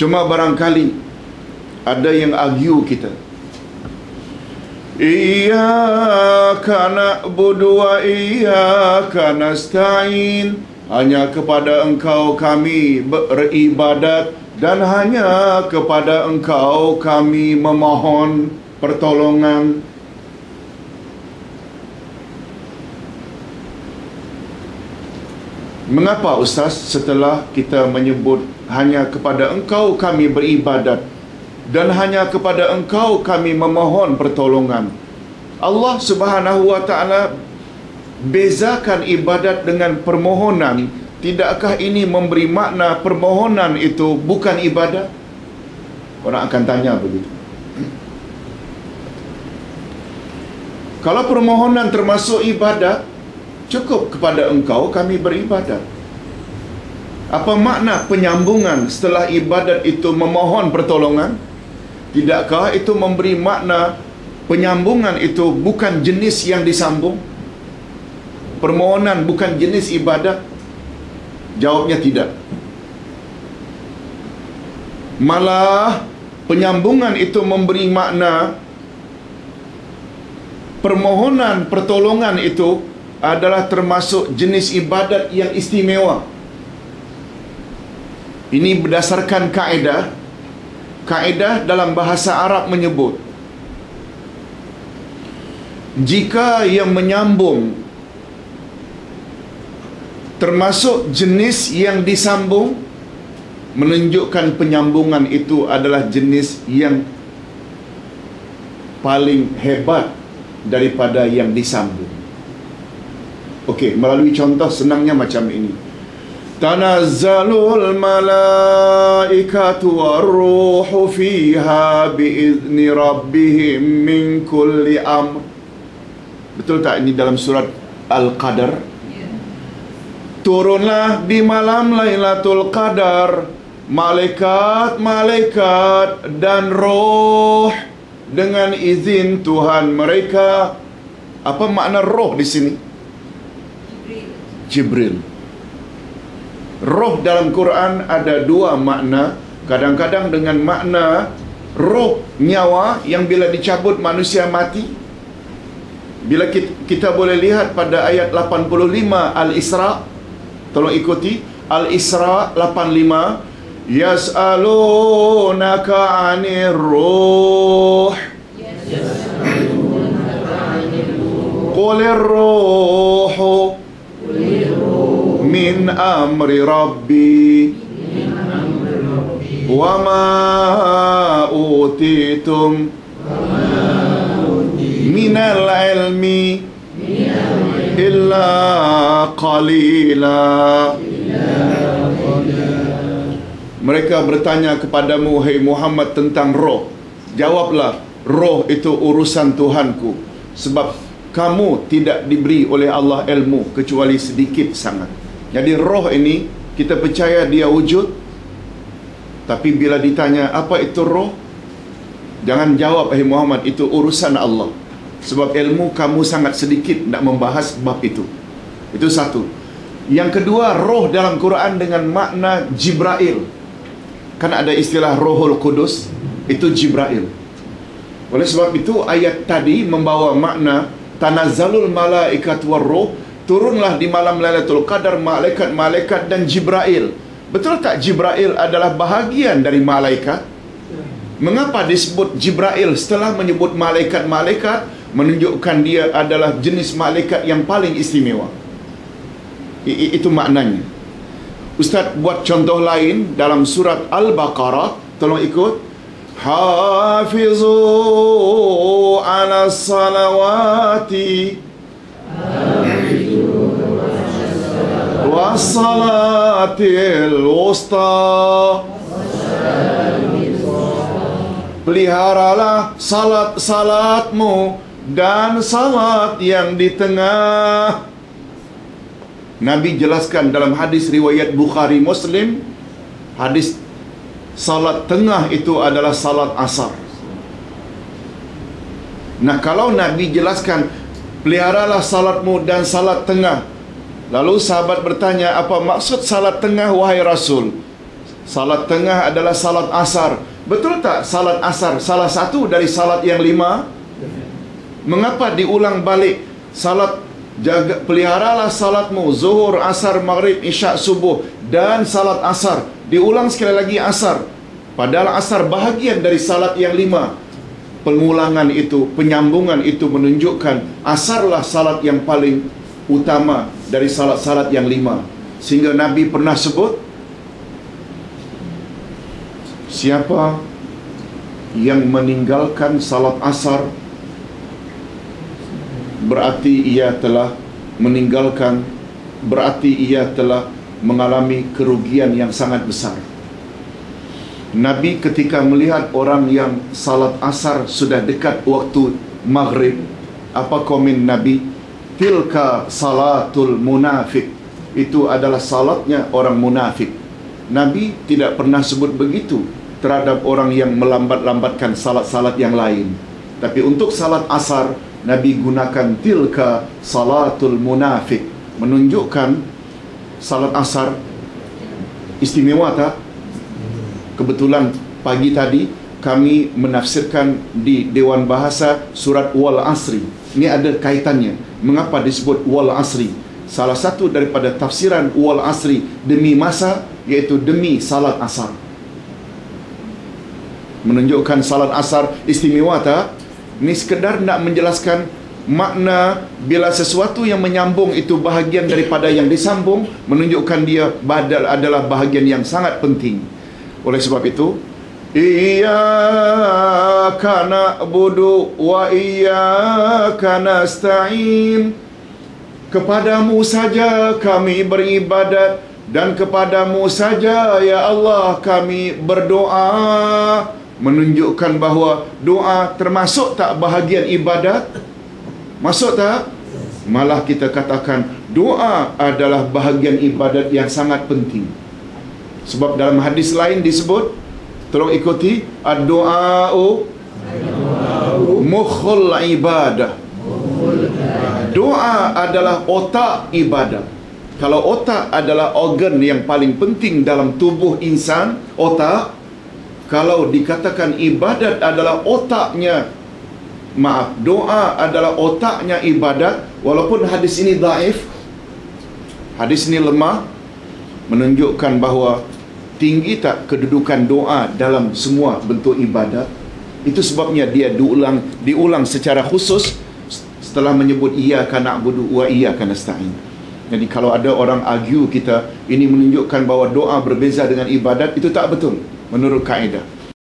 Cuma barangkali ada yang argue kita. Iyyaka na'budu wa iyyaka nasta'in. Hanya kepada Engkau kami beribadat dan hanya kepada Engkau kami memohon pertolongan. Mengapa Ustaz setelah kita menyebut hanya kepada engkau kami beribadat dan hanya kepada engkau kami memohon pertolongan. Allah Subhanahu wa taala bezakan ibadat dengan permohonan. Tidakkah ini memberi makna permohonan itu bukan ibadat? Orang akan tanya begitu. Kalau permohonan termasuk ibadat, cukup kepada engkau kami beribadat. Apa makna penyambungan setelah ibadat itu memohon pertolongan? Tidakkah itu memberi makna penyambungan itu bukan jenis yang disambung? Permohonan bukan jenis ibadat? Jawabnya tidak. Malah penyambungan itu memberi makna permohonan pertolongan itu adalah termasuk jenis ibadat yang istimewa. Ini berdasarkan kaedah kaedah dalam bahasa Arab menyebut jika yang menyambung termasuk jenis yang disambung menunjukkan penyambungan itu adalah jenis yang paling hebat daripada yang disambung. Okey, melalui contoh senangnya macam ini. Tanazzalul malaikatu warruhu fiha biizni rabbihim min kulli amr. Betul tak ini dalam surat Al-Qadar? Turunlah di malam Lailatul Qadar malaikat-malaikat dan roh dengan izin Tuhan mereka. Apa makna roh di sini? Jibril. Roh dalam Quran ada dua makna. Kadang-kadang dengan makna roh nyawa yang bila dicabut manusia mati. Bila kita, kita boleh lihat pada ayat 85 Al-Isra. Tolong ikuti. Al-Isra 85. Yas'alunaka 'anir ruh. Qulir ruhu amri rabbi. Wa ma utitum min al-ilmi illa qalila. Mereka bertanya kepadamu hai Muhammad tentang roh. Jawablah roh itu urusan Tuhanku sebab kamu tidak diberi oleh Allah ilmu kecuali sedikit sangat jadi roh ini kita percaya dia wujud tapi bila ditanya apa itu roh jangan jawab hai Muhammad itu urusan Allah. Sebab ilmu kamu sangat sedikit nak membahas bab itu. Itu satu. Yang kedua roh dalam Quran dengan makna Jibrail kan ada istilah rohul kudus? Itu Jibrail oleh sebab itu ayat tadi membawa makna tanazzalul malaikat warruh turunlah di malam Lailatul Qadar malaikat-malaikat dan Jibrail. Betul tak Jibrail adalah bahagian dari malaikat? Mengapa disebut Jibrail setelah menyebut malaikat-malaikat menunjukkan dia adalah jenis malaikat yang paling istimewa? I- itu maknanya. Ustaz buat contoh lain dalam surat Al-Baqarah, tolong ikut. Hafizu ala salawati Wassalatil wusta Peliharalah salat-salatmu Dan salat yang di tengah. Nabi jelaskan dalam hadis riwayat Bukhari Muslim Hadis salat tengah itu adalah salat asar. Nah kalau Nabi jelaskan Peliharalah salatmu dan salat tengah Lalu sahabat bertanya, apa maksud salat tengah wahai Rasul? Salat tengah adalah salat asar. Betul tak salat asar salah satu dari salat yang lima? Mengapa diulang balik salat jaga peliharalah salatmu zuhur, asar, maghrib, isyak, subuh dan salat asar. Diulang sekali lagi asar. Padahal asar bahagian dari salat yang lima. Pengulangan itu, penyambungan itu menunjukkan asarlah salat yang paling utama dari salat-salat yang lima. Sehingga Nabi pernah sebut Siapa yang meninggalkan salat asar berarti ia telah meninggalkan berarti ia telah mengalami kerugian yang sangat besar. Nabi ketika melihat orang yang salat asar sudah dekat waktu maghrib, apa komen Nabi? Tilka salatul munafik. Itu adalah salatnya orang munafik. Nabi tidak pernah sebut begitu terhadap orang yang melambat-lambatkan salat-salat yang lain. Tapi untuk salat asar, Nabi gunakan tilka salatul munafik. Menunjukkan salat asar istimewa tak? Kebetulan pagi tadi kami menafsirkan di Dewan Bahasa surat Wal Asri. Ini ada kaitannya. Mengapa disebut Wal Asri? Salah satu daripada tafsiran Wal Asri demi masa iaitu demi salat asar menunjukkan salat asar istimewa tak? Ini sekedar nak menjelaskan makna bila sesuatu yang menyambung itu bahagian daripada yang disambung menunjukkan dia adalah bahagian yang sangat penting. Oleh sebab itu, Na'budu wa iyyaka nasta'in. Kepadamu saja kami beribadat dan kepadamu saja ya Allah kami berdoa menunjukkan bahawa doa termasuk tak bahagian ibadat? Masuk tak? Malah kita katakan doa adalah bahagian ibadat yang sangat penting. Sebab dalam hadis lain disebut tolong ikuti ad-du'a'u mukhul ibadah. Doa adalah otak ibadat. Kalau otak adalah organ yang paling penting dalam tubuh insan, otak kalau dikatakan ibadat adalah otaknya maaf doa adalah otaknya ibadat walaupun hadis ini daif hadis ini lemah menunjukkan bahawa tinggi tak kedudukan doa dalam semua bentuk ibadat? Itu sebabnya dia diulang diulang secara khusus setelah menyebut ia kana budu wa ia kana stain jadi kalau ada orang argue kita ini menunjukkan bahawa doa berbeza dengan ibadat itu tak betul menurut kaedah